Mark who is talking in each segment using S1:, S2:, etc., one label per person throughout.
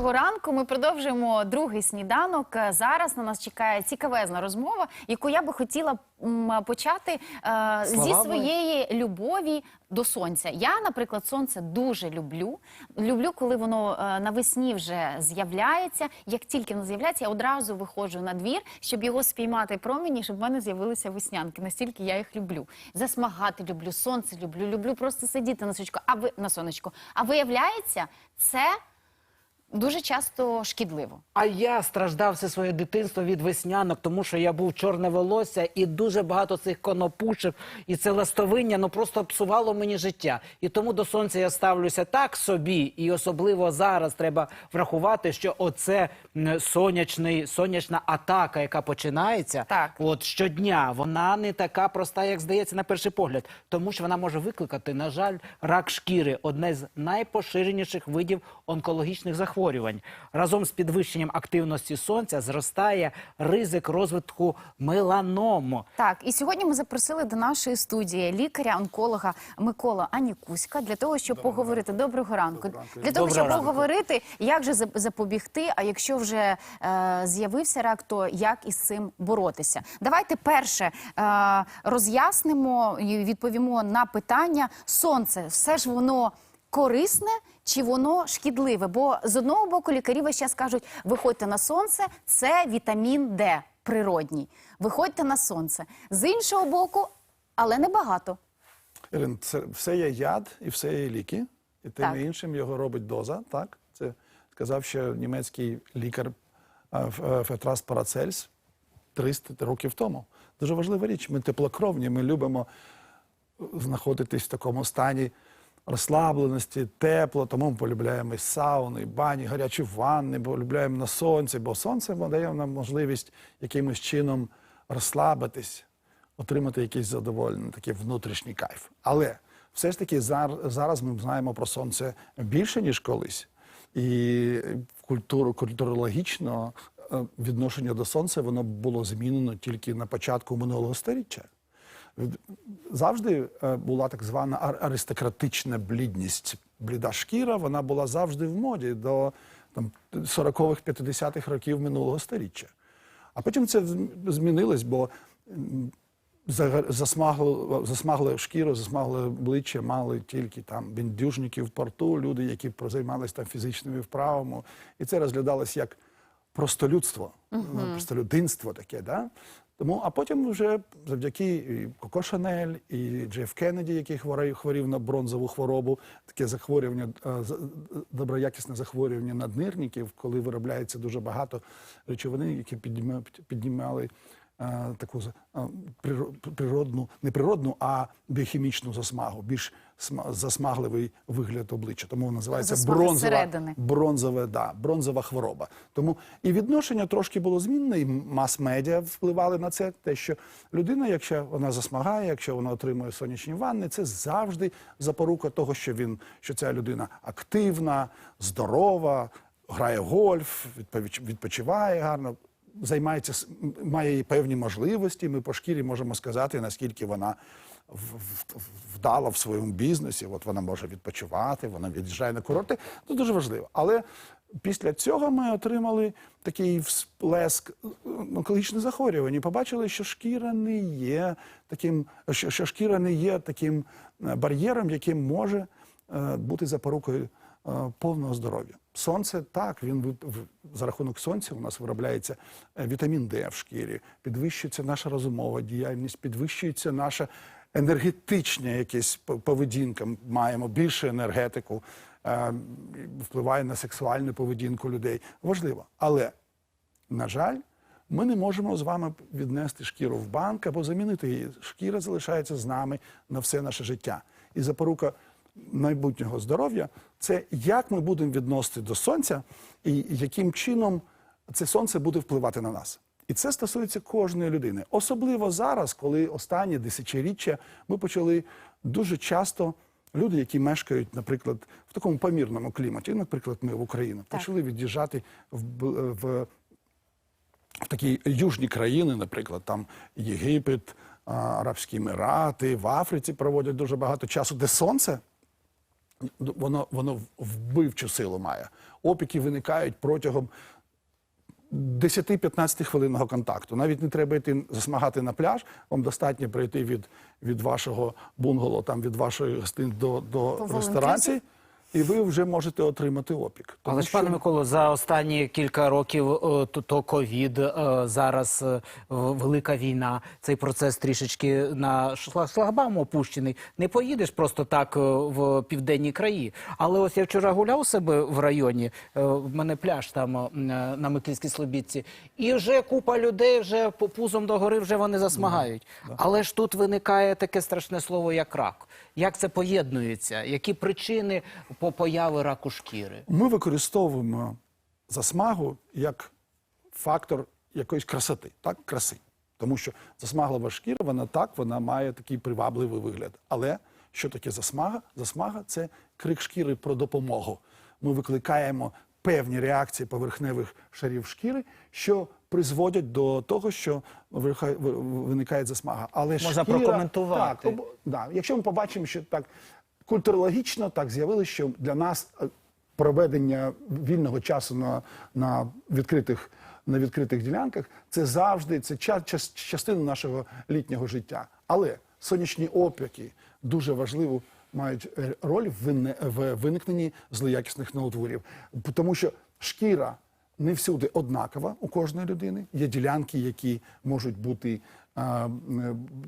S1: Доброго ранку. Ми продовжуємо другий сніданок. Е, Зараз на нас чекає цікавезна розмова, яку я би хотіла м, почати е, зі своєї любові до сонця. Я, наприклад, сонце дуже люблю. Люблю, коли воно е, навесні вже з'являється. Як тільки воно з'являється, я одразу виходжу на двір, щоб його спіймати промені, щоб в мене з'явилися веснянки. Настільки я їх люблю. Засмагати люблю, сонце люблю, люблю просто сидіти на сонечку. А ви на сонечку. А виявляється, це дуже часто шкідливо.
S2: А я страждав все своє дитинство від веснянок, тому що я був чорне волосся і дуже багато цих конопушів. І це ластовиння ну просто псувало мені життя. І тому до сонця я ставлюся так собі, і особливо зараз треба врахувати, що оце сонячний, сонячна атака, яка починається,
S1: Так.
S2: от щодня, вона не така проста, як здається на перший погляд, тому що вона може викликати, на жаль, рак шкіри одне з найпоширеніших видів онкологічних захворювань. Разом з підвищенням активності сонця зростає ризик розвитку меланому.
S1: Так, і сьогодні ми запросили до нашої студії лікаря-онколога Микола Анікуська для того, щоб поговорити. Доброго ранку. Для того,
S2: Доброго
S1: щоб
S2: ранку.
S1: поговорити, як же запобігти, а якщо вже е, з'явився рак, то як із цим боротися. Давайте перше е, роз'яснимо і відповімо на питання: сонце, все ж воно. Корисне чи воно шкідливе? Бо з одного боку лікарі весь час кажуть, виходьте на сонце, це вітамін Д природній. Виходьте на сонце. З іншого боку, але небагато.
S3: Ірин, це все є яд і все є ліки. І тим
S1: Так.
S3: і іншим його робить доза. Так, це сказав ще німецький лікар е, Фетраст Парацельс 300 років тому. Дуже важлива річ. Ми теплокровні, ми любимо знаходитись в такому стані розслабленості, тепло, тому ми полюбляємо і сауни, і бані, гарячі ванни, полюбляємо на сонці, бо сонце дає нам можливість якимось чином розслабитись, отримати якесь задоволення, такий внутрішній кайф. Але все ж таки зар- зараз ми знаємо про сонце більше, ніж колись. І культуру, культурологічно е, відношення до сонця воно було змінено тільки на початку минулого століття. Завжди е, була так звана ар- аристократична блідність. Бліда шкіра, вона була завжди в моді до там, 40-х, 50-х років минулого століття. А потім це змінилось, бо м, зага- засмагло, шкіру, засмагле обличчя мали тільки там біндюжники в порту, люди, які займалися там фізичними вправами. І це розглядалось як простолюдство, ну, простолюдинство таке. Да? Тому, а потім вже завдяки Коко Шанель і Джеф Кеннеді, який хворів, хворів на бронзову хворобу, таке захворювання, е, доброякісне захворювання наднирників, коли виробляється дуже багато речовини, які підніма- піднімали таку з- е, приро- природну, не природну, а біохімічну засмагу, більш сма- засмагливий вигляд обличчя. Тому називається
S1: Засмага
S3: бронзова, бронзове, да, бронзова хвороба. Тому і відношення трошки було змінне, і мас-медіа впливали на це. Те, що людина, якщо вона засмагає, якщо вона отримує сонячні ванни, це завжди запорука того, що він, що ця людина активна, здорова, грає гольф, відпочиває гарно. Займається має певні можливості. Ми по шкірі можемо сказати, наскільки вона вдала в своєму бізнесі. От вона може відпочивати, вона від'їжджає на курорти. Це дуже важливо. Але після цього ми отримали такий всплеск е, онкологічних захворювань. Побачили, що шкіра не є таким, що, шкіра не є таким е, бар'єром, яким може е, бути запорукою повного здоров'я. Сонце так, він за рахунок сонця у нас виробляється е, вітамін Д в шкірі, підвищується наша розумова діяльність, підвищується наша енергетична якась поведінка. Маємо більше енергетику, е, впливає на сексуальну поведінку людей. Важливо. Але на жаль, ми не можемо з вами віднести шкіру в банк або замінити її. Шкіра залишається з нами на все наше життя. І запорука майбутнього здоров'я це як ми будемо відносити до сонця і яким чином це сонце буде впливати на нас. І це стосується кожної людини. Особливо зараз, коли останні десятиріччя ми почали дуже часто люди, які мешкають, наприклад, в такому помірному кліматі, наприклад, ми в Україні,
S1: Так.
S3: почали від'їжджати в, в, в такі южні країни, наприклад, там Єгипет, Арабські Емірати, в Африці проводять дуже багато часу, де сонце воно, воно вбивчу силу має. Опіки виникають протягом 10-15 хвилинного контакту. Навіть не треба йти засмагати на пляж. Вам достатньо прийти від, від вашого бунгало, там від вашої гостини до, до ресторанції. І ви вже можете отримати опік. Тому
S2: Але ж,
S3: що-
S2: пане Миколо, за останні кілька років е, то, ковід, е, зараз е, велика війна. Цей процес трішечки на шла- шлагбаум опущений. Не поїдеш просто так в південні краї. Але ось я вчора гуляв у себе в районі. В мене пляж там на Микільській Слобідці, і вже купа людей вже по пузом догори вже вони засмагають. Але ж тут виникає таке страшне слово, як рак. Як це поєднується? Які причини по появи раку шкіри?
S3: Ми використовуємо засмагу як фактор якоїсь красоти, так, краси. Тому що засмаглива шкіра, вона так, вона має такий привабливий вигляд. Але що таке засмага? Засмага це крик шкіри про допомогу. Ми викликаємо певні реакції поверхневих шарів шкіри, що призводять до того, що виникає засмага. Але
S2: Можна
S3: шкіра,
S2: прокоментувати.
S3: Так, об- да. Якщо ми побачимо, що так культурологічно так з'явилося, що для нас е, проведення вільного часу на, на відкритих. На відкритих ділянках це завжди це ча- час- частина нашого літнього життя. Але сонячні опіки дуже важливу мають роль в в виникненні злоякісних новотворів, тому що шкіра не всюди однакова у кожної людини. Є ділянки, які можуть бути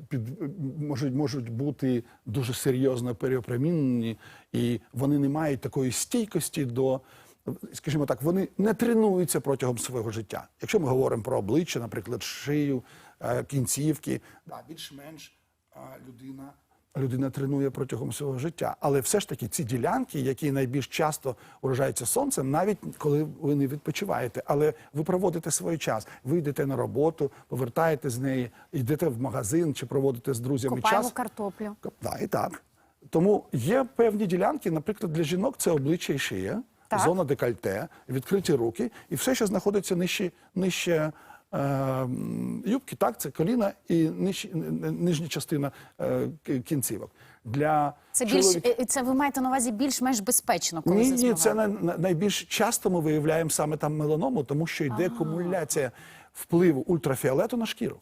S3: під можуть, можуть бути дуже серйозно переопромінені, і вони не мають такої стійкості до. Скажімо так, вони не тренуються протягом свого життя. Якщо ми говоримо про обличчя, наприклад, шию, е, кінцівки, да, більш-менш людина людина тренує протягом свого життя. Але все ж таки ці ділянки, які найбільш часто уражаються сонцем, навіть коли ви не відпочиваєте, але ви проводите свій час, ви йдете на роботу, повертаєте з неї, йдете в магазин чи проводите з друзями
S1: Копаємо
S3: час.
S1: картоплю.
S3: Да, і так. Тому є певні ділянки, наприклад, для жінок це обличчя і шия,
S1: Так.
S3: зона декольте, відкриті руки, і все, що знаходиться нижче, нижче юбки, так, це коліна і нижня частина е, кінцівок. Для
S1: Це більш
S3: чоловік-
S1: е, це ви маєте на увазі більш-менш безпечно, коли
S3: ні, ні, це най- най- найбільш часто ми виявляємо саме там меланому, тому що йде акумуляція впливу ультрафіолету на шкіру.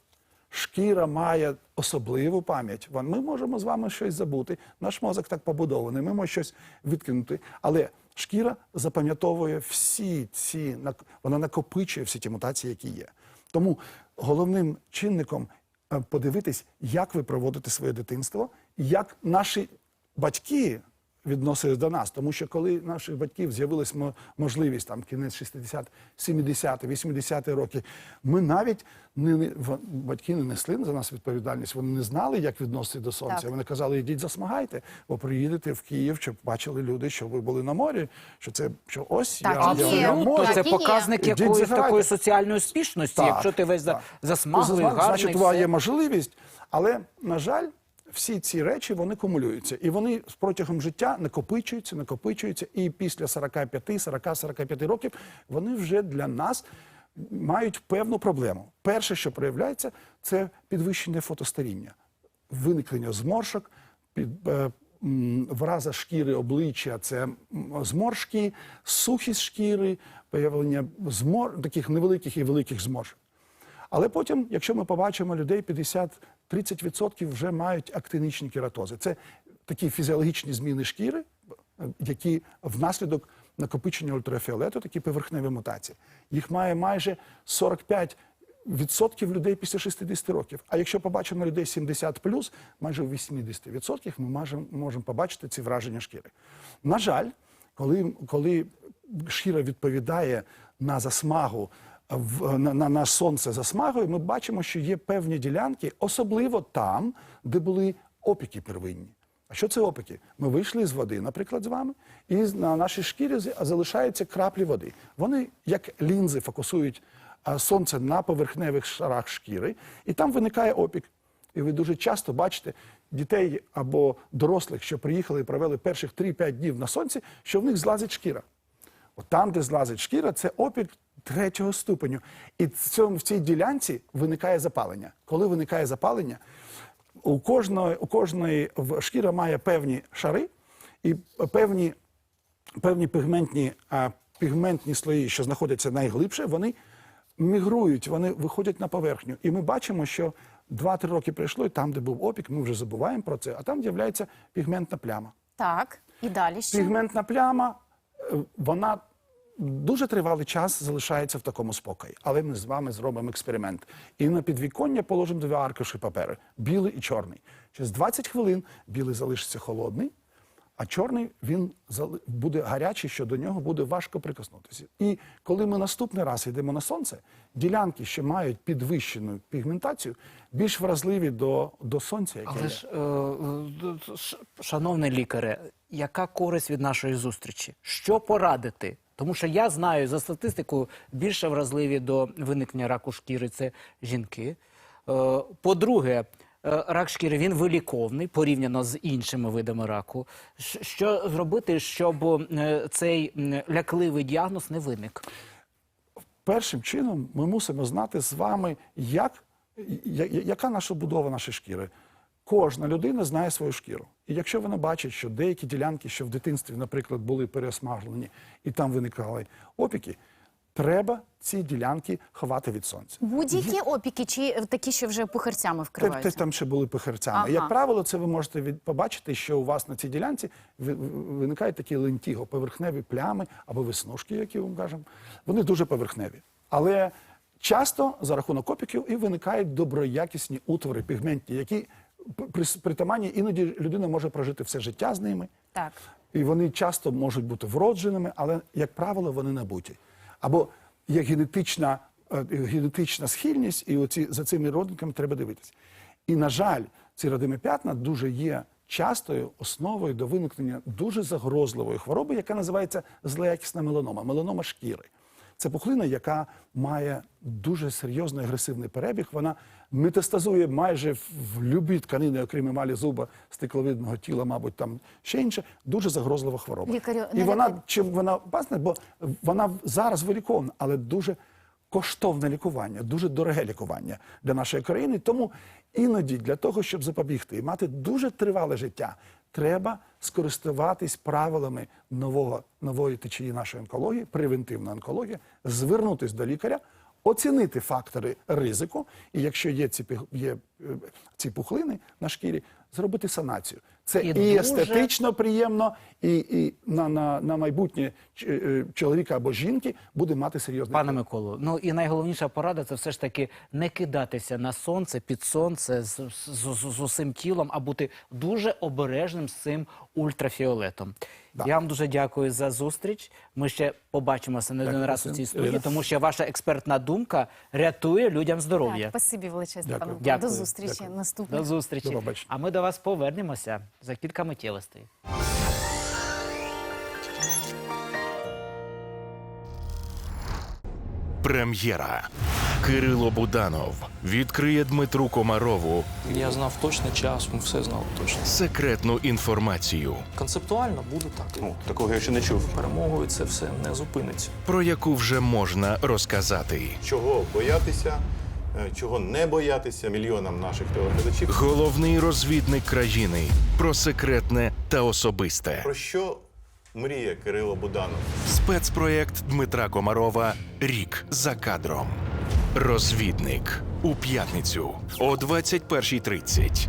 S3: Шкіра має особливу пам'ять. Ми можемо з вами щось забути. Наш мозок так побудований, ми можемо щось відкинути. Але шкіра запам'ятовує всі ці вона накопичує всі ті мутації, які є. Тому головним чинником е, подивитись, як ви проводите своє дитинство, як наші батьки відносились до нас. Тому що коли наших батьків з'явилась мо- можливість там кінець 60, 70, 80 роки, ми навіть не, не- в- батьки не несли за нас відповідальність. Вони не знали, як відноситися до сонця.
S1: Так.
S3: Вони казали, ідіть засмагайте, бо приїдете в Київ, щоб бачили люди, що ви були на морі. Що це що ось
S1: Так,
S3: я,
S1: і
S3: я,
S1: є.
S3: я можу.
S2: Це
S1: Так
S2: показник
S3: Ідіть
S2: якоїсь
S3: заграйте.
S2: такої соціальної успішності,
S3: Так,
S2: якщо ти весь за-
S3: так.
S2: засмаглий,
S3: Засмаг-
S2: гарний.
S3: Значить, у вас є можливість, але, на жаль, всі ці речі вони кумулюються. І вони протягом життя накопичуються, накопичуються. І після 45, 40, 45 років вони вже для нас мають певну проблему. Перше, що проявляється, це підвищене фотостаріння, виникнення зморшок, під, е, враза шкіри обличчя це зморшки, сухість шкіри, появлення змор, таких невеликих і великих зморшок. Але потім, якщо ми побачимо людей, 50-30% вже мають актинічні кератози. Це такі фізіологічні зміни шкіри, які внаслідок накопичення ультрафіолету, такі поверхневі мутації. Їх має майже 45 Відсотків людей після 60 років. А якщо побачимо людей 70 майже у 80% ми можемо побачити ці враження шкіри. На жаль, коли, коли шкіра відповідає на засмагу в, на, на, на сонце засмагою, ми бачимо, що є певні ділянки, особливо там, де були опіки первинні. А що це опіки? Ми вийшли з води, наприклад, з вами, і на нашій шкірі залишаються краплі води. Вони, як лінзи, фокусують сонце на поверхневих шарах шкіри, і там виникає опік. І ви дуже часто бачите дітей або дорослих, що приїхали і провели перших 3-5 днів на сонці, що в них злазить шкіра. От там, де злазить шкіра, це опік третього ступеню. І в, цьому, в цій ділянці виникає запалення. Коли виникає запалення, у кожної, у кожної шкіра має певні шари і певні, певні пігментні, а, пігментні слої, що знаходяться найглибше, вони мігрують, вони виходять на поверхню. І ми бачимо, що 2-3 роки пройшло, і там, де був опік, ми вже забуваємо про це, а там з'являється пігментна пляма.
S1: Так, і далі що?
S3: Пігментна пляма, е, вона дуже тривалий час залишається в такому спокої. Але ми з вами зробимо експеримент. І на підвіконня положимо два аркуші паперу білий і чорний. Через 20 хвилин білий залишиться холодний, а чорний він буде гарячий, що до нього буде важко прикоснутися. І коли ми наступний раз йдемо на сонце, ділянки, що мають підвищену пігментацію, більш вразливі до, до сонця. Яке
S2: Але ж, е, е, шановний лікаре, яка користь від нашої зустрічі? Що порадити? Тому що я знаю за статистикою, більше вразливі до виникнення раку шкіри це жінки. Е, По-друге, е, рак шкіри він виліковний порівняно з іншими видами раку. Що зробити, щоб е, цей лякливий діагноз не виник?
S3: першим чином ми мусимо знати з вами, як, яка наша будова нашої шкіри. Кожна людина знає свою шкіру. І якщо вона бачить, що деякі ділянки, що в дитинстві, наприклад, були переосмаглені і там виникали опіки, треба ці ділянки ховати від сонця.
S1: Будь-які опіки чи такі, що вже пухарцями вкриваються?
S3: те, там ще були пихерцями.
S1: Ага.
S3: Як правило, це ви можете від, побачити, що у вас на цій ділянці ви- ви- виникають такі лентіго, поверхневі плями або веснушки, які ми кажемо. Вони дуже поверхневі. Але часто за рахунок опіків і виникають доброякісні утвори, пігментні, які притаманні іноді людина може прожити все життя з ними.
S1: Так.
S3: І вони часто можуть бути вродженими, але, як правило, вони набуті. Або є генетична, е, генетична схильність, і оці, за цими родинками треба дивитися. І, на жаль, ці родимі п'ятна дуже є частою основою до виникнення дуже загрозливої хвороби, яка називається злоякісна меланома, меланома шкіри. Це пухлина, яка має дуже серйозний агресивний перебіг. Вона метастазує майже в, любі тканини, окрім емалі зуба, стекловидного тіла, мабуть, там ще інше. Дуже загрозлива хвороба.
S1: Лікарю,
S3: І вона чим вона опасна, бо вона зараз вилікована, але дуже коштовне лікування, дуже дороге лікування для нашої країни. Тому іноді для того, щоб запобігти і мати дуже тривале життя, треба скористуватись правилами нового, нової течії нашої онкології, превентивна онкологія, звернутись до лікаря. Оцінити фактори ризику, і якщо є ці є ці пухлини на шкірі, зробити санацію. Це
S2: І
S3: і,
S2: дуже-
S3: естетично приємно, і, і на, на, на майбутнє ч- е, чоловіка або жінки буде мати серйозний
S2: Пане. Миколу, ну і найголовніша порада це все ж таки не кидатися на сонце, під сонце з, з, з, з усім тілом, а бути дуже обережним з цим ультрафіолетом.
S3: Да.
S2: Я вам дуже дякую за зустріч. Ми ще побачимося не один раз у цій студії, тому що ваша експертна думка рятує людям здоров'я.
S1: спасибі величезне,
S3: Дякую.
S1: пане.
S2: Дякую.
S1: До зустрічі
S3: Дякую.
S1: наступного.
S2: До зустрічі.
S3: До побачення.
S2: А ми до вас повернемося за кілька миттєвостей.
S4: Прем'єра. Кирило Буданов відкриє Дмитру Комарову
S5: Я знав точний час, ми все знали точно.
S4: секретну інформацію,
S5: Концептуально буде так.
S6: Ну, такого я ще не чув.
S5: Перемогою це все не зупиниться.
S4: про яку вже можна розказати.
S6: Чого боятися, чого не боятися мільйонам наших телеглядачів.
S4: Головний розвідник країни про секретне та особисте.
S6: Про що мріє Кирило Буданов?
S4: Спецпроєкт Дмитра Комарова Рік за кадром. Розвідник у п'ятницю о 21.30.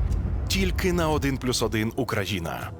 S4: Тільки на 1+,1 Україна.